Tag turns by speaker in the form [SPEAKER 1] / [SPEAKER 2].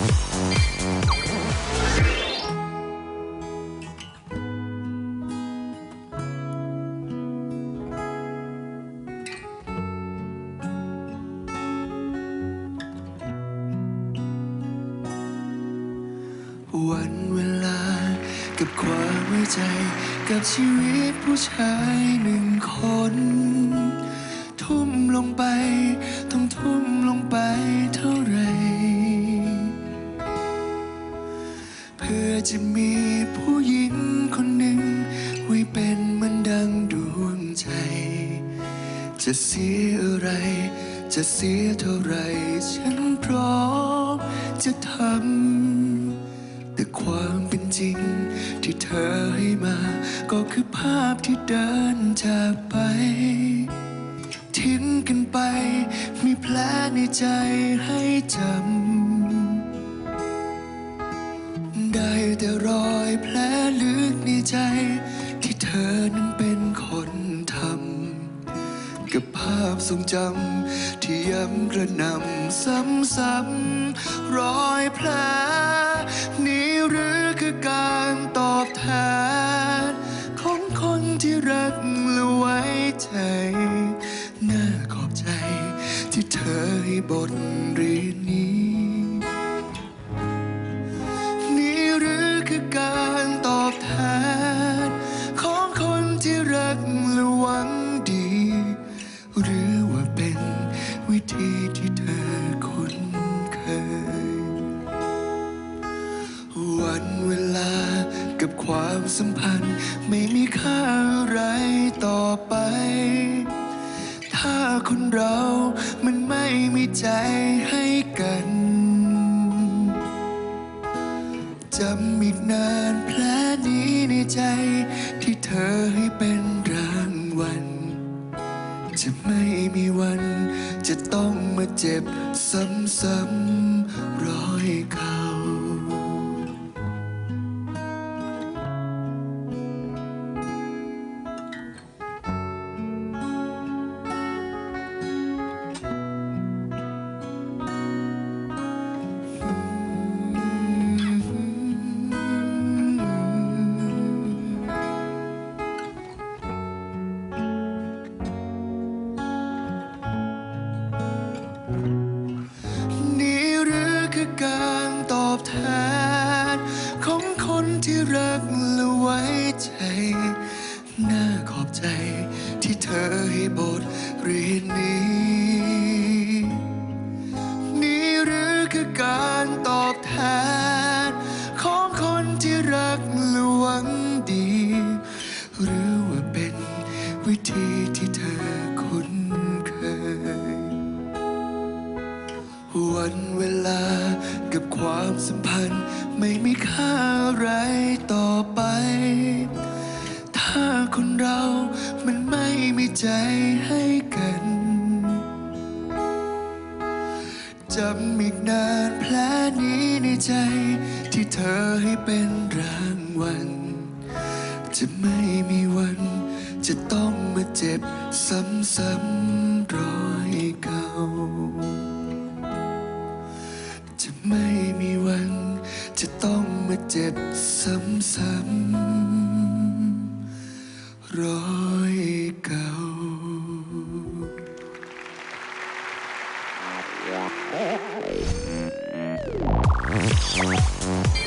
[SPEAKER 1] วันเวลากับความไว้ใจ กับชีวิตผู้ชายหนึ่งคน ทุ่มลงไป ต้องทุ่มลงไปเท่า จะมีผู้หญิงคนหนึ่งไว้เป็นเหมันดังดวงใจ จะเสียอะไร จะเสียเท่าไร ฉันพร้อมจะทำ แต่ความเป็นจริงที่เธอให้มา ก็คือภาพที่เดินจากไป ทิ้งกันไป มีแผลในใจให้จำ แต่รอยแผลลึกในใจ ที่เธอนั้นเป็นคนทำกับภาพทรงจำที่ย้ำกระนำซ้ำๆรอยแผลนี้หรือคือการตอบแทน ของคนที่รักและไว้ใจน่าขอบใจที่เธอให้บทเรียนนี้ และหวังดี หรือว่าเป็นวิธีที่เธอคุ้นเคย วันเวลากับความสัมพันธ์ไม่มีค่าอะไรต่อไป ถ้าคนเรามันไม่มีใจให้กันจำอีกนานแผลนี้ในใจที่เธอให้เป็น จะไม่มีวัน จะต้องมาเจ็บซ้ำๆร้อยเก่า ที่รักและไว้ใจ น่าขอบใจที่เธอให้บทเรียนนี้ นี่หรือคือการตอบแทน ของคนที่รักและหวังดี หรือว่าเป็นวิธีที่เธอคุ้นเคย วันเวลากับความสัมพันธ์ ไม่มีค่าอะไรต่อไป ถ้าคนเรามันไม่มีใจให้กัน จำอีกนานแผลนี้ในใจที่เธอให้เป็นรางวัล จะไม่มีวันจะต้องมาเจ็บซ้ำๆรอ ซ้ำๆร้อยเก่า
[SPEAKER 2] Thank